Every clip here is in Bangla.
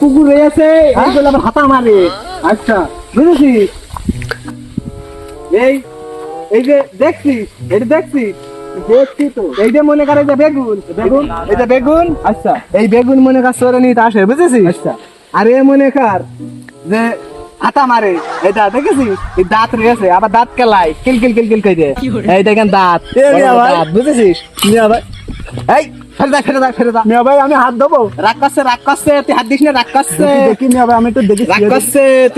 কুকুর রয়েছে এইগুলো আবার হাতা মারে। আচ্ছা বুঝেছিস এই এই যে দেখছিস এটা দেখছি তো। এই মনে করে যে বেগুন বেগুন এই বেগুন। আচ্ছা। এই বেগুন মনে কর চোরে নিতে আসে বুঝেছিস? আচ্ছা। আর মনে কর যে হাতা মারে এটা দেখেছিস? এই দাঁত রয়েছে আবার দাঁত কেলাই কিল কিল কিল কিল করে। দাঁত, বুঝেছিস? এই হাত দেবো রাগ রাগ করছে হাত দিস না রাগ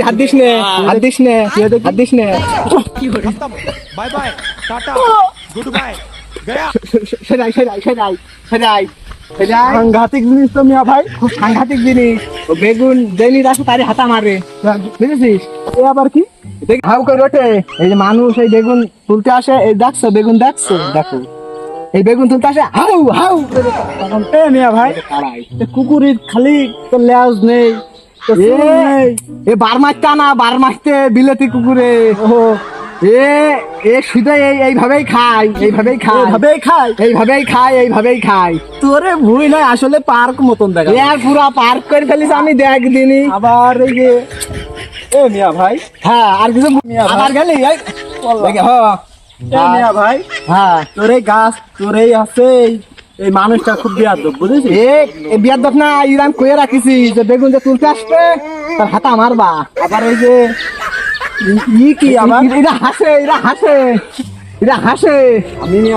হাত দিস নে হাত দিস নে হাত দিস সেটাই সাংঘাতিক জিনিস তো মিয়া ভাই। খুব সাংঘাতিক জিনিস। বেগুন ডেলি রাখো তারই হাতা মারে। বুঝেছিস? এ আবার কি? হাউ করে ওঠে। এই যে মানুষ এই বেগুন তুলতে আসে এই দেখছ বেগুন দেখছ? দেখো। এই বেগুন তুলতে আসে হাউ হাউ। এ মিয়া ভাই কুকুরের খালি তো লেজ নেই তো এ নেই। এ বার মারতে না বার মারতে বিলেতি কুকুরে। ও এ এ শুধু এই এইভাবেই খায় এইভাবেই খায়। এভাবেই খায়। এইভাবেই খায় এইভাবেই খায়। তোরে ভুই নয় আসলে পার্ক মতন দেখা এ পুরা পার্ক করে ফেলিস আমি দেখ দিনই আবার এই যে এ মিয়া ভাই। হ্যাঁ আর কিছু মিয়া আবার গেলি? এই দেখে, হ এ মিয়া ভাই। হ্যাঁ। তোর এই গাছ তোর এই আছে এই- এই মানুষটা খুব বিয়াদব বুঝেছিস? না ইরান কয়ে রাখিছি যে বেগুন যে তুলতে আসবে তার হাতা মারবা। আবার এই যে ই কি আবার? ই- এরা হাসে এরা হাসে। এরা হাসে। আমি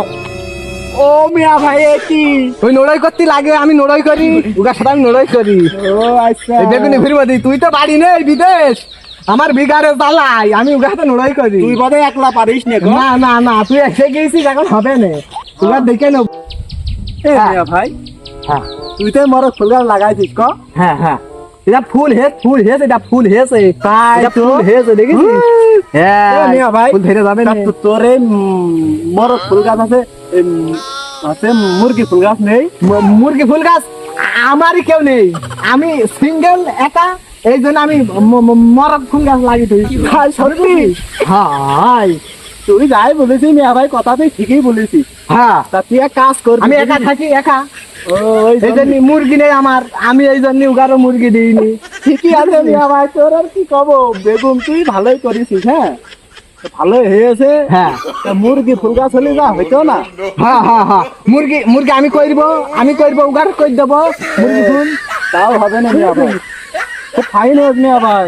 ও মিয়া ভাই এ কি? তুই নড়াই করতে লাগে আমি নড়াই করি। উগার সাথে আমি নড়াই করি। ও আচ্ছা। বেগুনি ফিরব দি তুই তো বাড়ি নেই বিদেশ। আমার বিঘারে জ্বালাই আমি উগার সাথে নড়াই করি। তুই বোধহয় একলা পারিস না না না না তুই এসে গেছিস এখন হবে না। তুই দেখে নেব। এ মিয়া ভাই হ্যাঁ। তুই তো মর ফুল গাছ লাগাইছিস ক? হ্যাঁ হ্যাঁ। এটা ফুল হেস ফুল হেস এটা ফুল হেসে তাই ফুল হেসে দেখেছিস? হ্যাঁ মুরগি ফুল গাছ নেই। মুরগি ফুল গাছ? আমারই কেউ নেই। আমি সিঙ্গেল একা এই জন্য আমি মরক ফুল গাছ ভাই সত্যি? হাই তুই যাই বলেছিস মিয়া ভাই কথা তুই ঠিকই বলেছিস। হ্যাঁ। তা তুই এক কাজ করবি আমি একা থাকি একা? এই জন্য মুরগি নেই আমার। আমি এই জন্য উগারও মুরগি দিইনি। ঠিকই আছে ভাই তোর আর কি কব? বেগুন তুই ভালোই করেছিস হ্যাঁ? হয়েছে। হ্যাঁ। মুরগি ফুল গাছ যা হইতো না? হ্যাঁ হ্যাঁ হ্যাঁ। মুরগি মুরগি আমি করব আমি করব উগার করে দেবো? মুরগি ফুল। তাও হবে না মিয়া ভাই। খুব ফাইন হোক মিয়া ভাই।